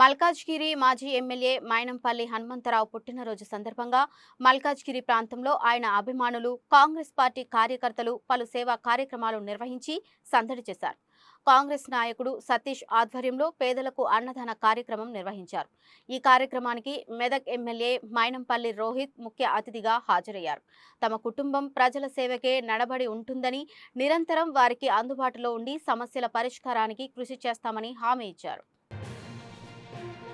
మల్కాజ్గిరి మాజీ ఎమ్మెల్యే మైనంపల్లి హనుమంతరావు పుట్టినరోజు సందర్భంగా మల్కాజ్గిరి ప్రాంతంలో ఆయన అభిమానులు కాంగ్రెస్ పార్టీ కార్యకర్తలు పలు సేవా కార్యక్రమాలు నిర్వహించి సందడి చేశారు. కాంగ్రెస్ నాయకుడు సతీష్ ఆధ్వర్యంలో పేదలకు అన్నదాన కార్యక్రమం నిర్వహించారు. ఈ కార్యక్రమానికి మెదక్ ఎమ్మెల్యే మైనంపల్లి రోహిత్ ముఖ్య అతిథిగా హాజరయ్యారు. తమ కుటుంబం ప్రజల సేవకే నడబడి ఉంటుందని నిరంతరం వారికి అందుబాటులో ఉండి సమస్యల పరిష్కారానికి కృషి చేస్తామని హామీ ఇచ్చారు. Thank you.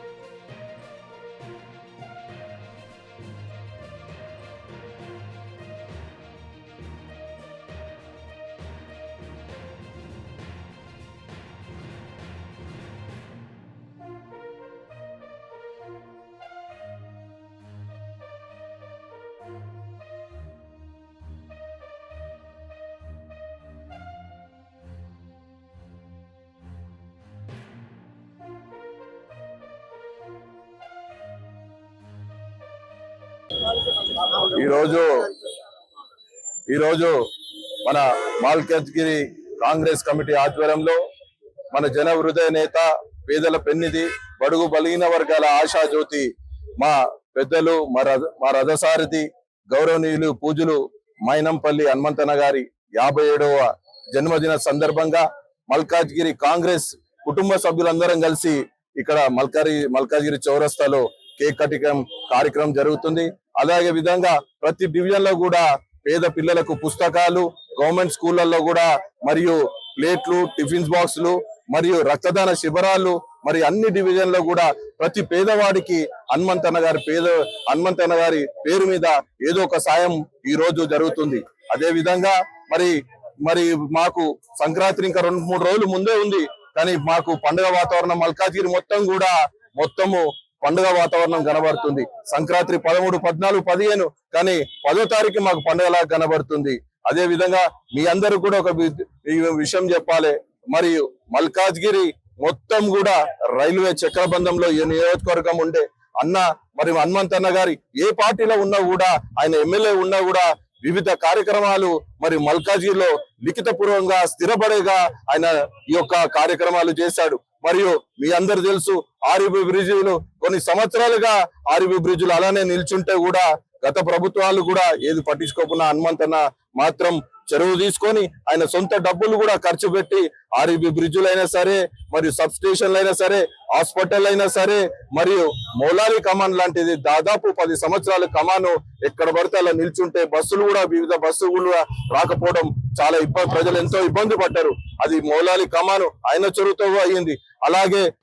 ఈరోజు ఈరోజు మన మాల్కజ్గిరి కాంగ్రెస్ కమిటీ ఆధ్వర్యంలో మన జన హృదయ నేత పేదల పెన్నిధి బడుగు బలిగిన వర్గాల ఆశా జ్యోతి మా పెద్దలు మా రథ మా రథసారథి గౌరవనీయులు పూజలు మైనంపల్లి హనుమంతన గారి యాభై ఏడవ జన్మదిన సందర్భంగా మల్కాజ్గిరి కాంగ్రెస్ కుటుంబ సభ్యులందరం కలిసి ఇక్కడ మల్కారి మల్కాజ్గిరి చౌరస్తాలో కేక్ కటికం కార్యక్రమం జరుగుతుంది. అలాగే విధంగా ప్రతి డివిజన్లో కూడా పేద పిల్లలకు పుస్తకాలు గవర్నమెంట్ స్కూళ్ళలో కూడా మరియు ప్లేట్లు టిఫిన్స్ బాక్సులు మరియు రక్తదాన శిబిరాలు మరి అన్ని డివిజన్లో కూడా ప్రతి పేదవాడికి హనుమంతన్న గారి పేద హనుమంతన్న గారి పేరు మీద ఏదో ఒక సాయం ఈ రోజు జరుగుతుంది. అదే విధంగా మరి మరి మాకు సంక్రాంతి ఇంకా రెండు మూడు రోజులు ముందే ఉంది. కానీ మాకు పండుగ వాతావరణం మల్కాజ్గిరి మొత్తం కూడా మొత్తము పండుగ వాతావరణం కనబడుతుంది. సంక్రాంతి పదమూడు పద్నాలుగు పదిహేను కానీ పదో తారీఖు మాకు పండుగలా కనబడుతుంది. అదే విధంగా మీ అందరూ కూడా ఒక విషయం చెప్పాలి. మరియు మల్కాజ్గిరి మొత్తం కూడా రైల్వే చక్రబంధంలో ఈ నియోజకవర్గం ఉండే అన్న మరి హనుమంత్ అన్న గారి ఏ పార్టీలో ఉన్నా కూడా ఆయన ఎమ్మెల్యే ఉన్నా కూడా వివిధ కార్యక్రమాలు మరి మల్కాజ్గిరిలో లిఖిత పూర్వంగా స్థిరపడేగా ఆయన ఈ యొక్క కార్యక్రమాలు చేశాడు. మరియు మీ అందరు తెలుసు ఆర్బీ బ్రిడ్జిలు కొన్ని సంవత్సరాలుగా ఆర్బీ బ్రిడ్జిలు అలానే నిల్చుంటే కూడా గత ప్రభుత్వాలు కూడా ఏది పట్టించుకోకుండా హనుమంతన్న మాత్రం చెరువు తీసుకొని ఆయన సొంత డబ్బులు కూడా ఖర్చు పెట్టి ఆర్ఈబి బ్రిడ్జులు అయినా సరే మరియు సబ్ స్టేషన్లు అయినా సరే హాస్పిటల్ అయినా సరే మరియు మౌలాలి కమాన్ లాంటిది దాదాపు పది సంవత్సరాల కమాను ఎక్కడ పడితే అలా నిల్చుంటే బస్సులు కూడా వివిధ బస్సులు కూడా రాకపోవడం చాలా ఇబ్బంది ప్రజలు ఎంతో ఇబ్బంది పడ్డారు. అది మౌలాలి కమాను ఆయన చొరవతో అయ్యింది అలాగే